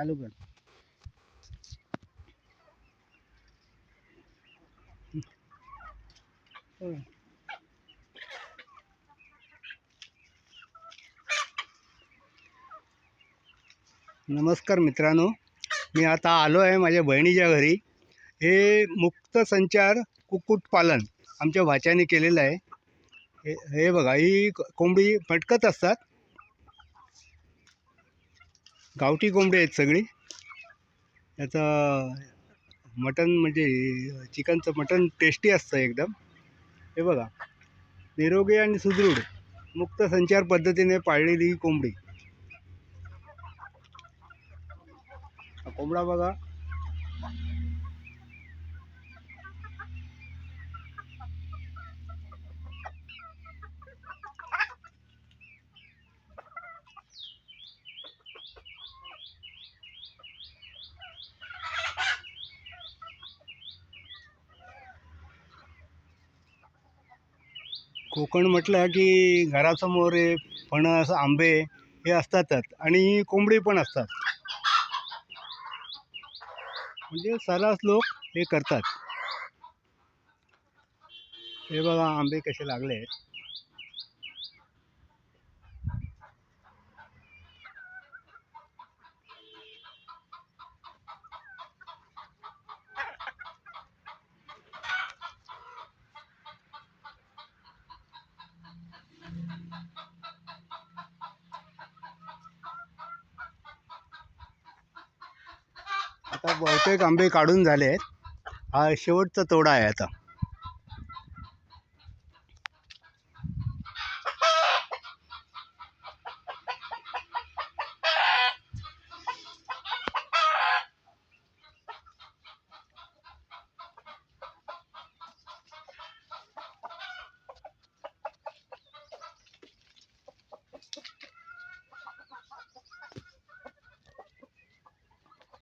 चालू कर. नमस्कार मित्रांनो मी आता आलो आहे माझ्या बहिणीच्या घरी. हे मुक्त संचार कुक्कुटपालन आमच्या भाच्याने केलेलं आहे. हे हे बघा ही कोंबडी पटकत असतात. गावठी कोंबडी आहेत सगळी. याचं मटन म्हणजे चिकनचं मटन टेस्टी असतं एकदम. हे बघा. निरोगी आणि सुदृढ मुक्त संचार पद्धतीने पाळलेली ही कोंबडी. कोंबडा बघा. कोकण म्हटलं की घरासमोर हे फणस आंबे हे असतातच. आणि कोंबडी पण असतात. म्हणजे सर्रास लोक हे करतात. हे बघा आंबे कसे लागले. आहेत आता बहुतेक आंबे काढून झाले आहेत हा शेवटचा तोडा आहे आता.